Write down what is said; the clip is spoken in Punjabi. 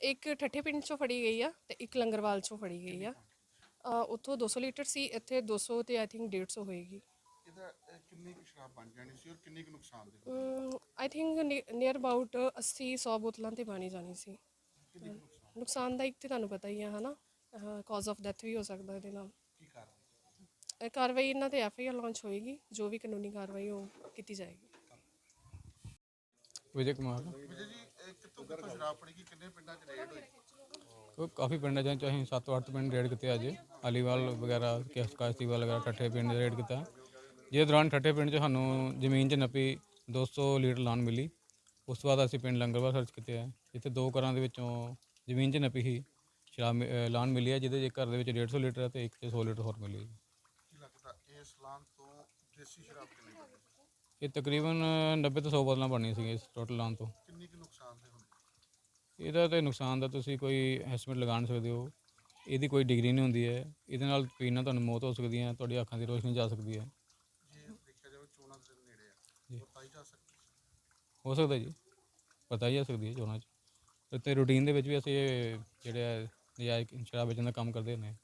ਇੱਕ ਠੱਠੇ ਪਿੰਡ ਚੋਂ ਫੜੀ ਗਈ ਆ ਤੇ ਇੱਕ ਲੰਗਰਵਾਲ ਚੋਂ ਫੜੀ ਗਈ ਆ। ਅ, ਉੱਥੋਂ 200 ਲੀਟਰ ਸੀ ਇੱਥੇ 200 ਤੇ ਆਈ ਥਿੰਕ 150 ਹੋਏਗੀ। ਇਹਦਾ ਅਹ, ਕਿੰਨੀ ਕੁ ਸ਼ਰਾਬ ਬਣ ਜਾਣੀ ਸੀ ਔਰ ਕਿੰਨੀ ਕੁ ਨੁਕਸਾਨ ਦੇ ਆਈ ਥਿੰਕ ਨੀਅਰ ਅਬਾਊਟ 80 100 ਬੋਤਲਾਂ ਤੇ ਪਾਣੀ ਜਾਣੀ ਸੀ। ਕਿੰਨੀ ਕੁ ਨੁਕਸਾਨ? ਦਾ ਇੱਕ ਤੇ ਤੁਹਾਨੂੰ ਪਤਾ ਹੀ ਆ ਹਨਾ? ਕਾਜ਼ ਆਫ ਡੈਥ ਵੀ ਹੋ ਸਕਦਾ ਇਹਦੇ ਨਾਲ। ਕੀ ਕਾਰਨ? ਇਹ ਕਾਰਵਾਈ ਇਹਨਾਂ ਤੇ ਐਫ ਆਈ ਆਰ ਲਾਂਚ ਹੋਏਗੀ ਜੋ ਵੀ ਕਾਨੂੰਨੀ ਕਾਰਵਾਈ ਉਹ ਕੀਤੀ ਜਾਏਗੀ। ਵਿਜੇ ਕੁਮਾਰ। ਕਿੱਥੋਂ ਸ਼ਰਾਬ ਫੜੀ ਗਈ ਕਿੰਨੇ ਪਿੰਡਾਂ 'ਚ ਰੇਡ ਹੋਈ? ਉਹ ਕਾਫੀ ਪਿੰਡਾਂ ਚ ਅਸੀਂ 7-8 ਪਿੰਡ ਰੇਡ ਕੀਤੇ ਅੱਜ। ਅਲੀਵਾਲ ਵਗੈਰਾ ਕੇਸ ਕਾਸਤੀਵਾਲ ਵਗੈਰਾ ਠੱਠੇ ਪਿੰਡ ਰੇਡ ਕੀਤਾ। ਜਿਹਦੇ ਦੌਰਾਨ ਠੱਠੇ ਪਿੰਡ 'ਚ ਸਾਨੂੰ ਜ਼ਮੀਨ 'ਚ ਨੱਪੀ 200 ਲੀਟਰ ਲਾਨ ਮਿਲੀ। ਉਸ ਤੋਂ ਬਾਅਦ ਅਸੀਂ ਪਿੰਡ ਲੰਗਰਵਾਲ ਸਰਚ ਕੀਤੇ ਆ। ਜਿੱਥੇ ਦੋ ਘਰਾਂ ਦੇ ਵਿੱਚੋਂ ਜ਼ਮੀਨ 'ਚ ਨੱਪੀ ਸੀ ਸ਼ਰਾਬ ਲਾਨ ਮਿਲੀ ਹੈ ਜਿਹਦੇ ਘਰ ਦੇ ਵਿੱਚ 150 ਲੀਟਰ ਹੈ ਤੇ ਇੱਕ 'ਚ 100 ਲੀਟਰ ਹੋਰ ਮਿਲੀ ਹੈ ਕੀ ਲੱਗਦਾ ਇਸ ਲਾਨ ਤੋਂ ਦੇਸੀ ਸ਼ਰਾਬ ਕਿੰਨੀ ਬਣੀ? ਇਹ ਤਕਰੀਬਨ 90 ਤੋਂ 100 ਬੋਤਲਾਂ ਬਣਨੀਆਂ ਸੀਗੀਆਂ ਇਸ ਟੋਟਲ ਲਾਨ ਤੋਂ ਕਿੰਨੀ ਕੁ ਨੁਕਸਾਨ ਦੇ ਹੁੰਦੇ ਇਹਦਾ ਤੇ ਨੁਕਸਾਨ ਦਾ ਤੁਸੀਂ ਕੋਈ ਐਸਟੀਮੇਟ ਲਗਾ ਨਹੀਂ ਸਕਦੇ ਹੋ। ਇਹਦੀ ਕੋਈ ਡਿਗਰੀ ਨਹੀਂ ਹੁੰਦੀ ਹੈ। ਇਹਦੇ ਨਾਲ ਪੀਣ ਨਾਲ ਤੁਹਾਨੂੰ ਮੌਤ ਹੋ ਸਕਦੀ ਹੈ ਤੁਹਾਡੀ ਅੱਖਾਂ ਦੀ ਰੋਸ਼ਨੀ ਜਾ ਸਕਦੀ ਹੈ। ਹੋ? ਸਕਦਾ ਜੀ। ਪਤਾ ਹੀ ਆ ਸਕਦੀ ਹੈ ਚੋਣਾਂ 'ਚ। ਤੇ ਰੂਟੀਨ ਦੇ ਵਿੱਚ ਵੀ ਅਸੀਂ ਇਹ ਜਿਹੜੇ ਨਜਾਇਜ਼ ਸ਼ਰਾਬ ਵੇਚਣ ਦਾ ਕੰਮ ਕਰਦੇ ਨੇ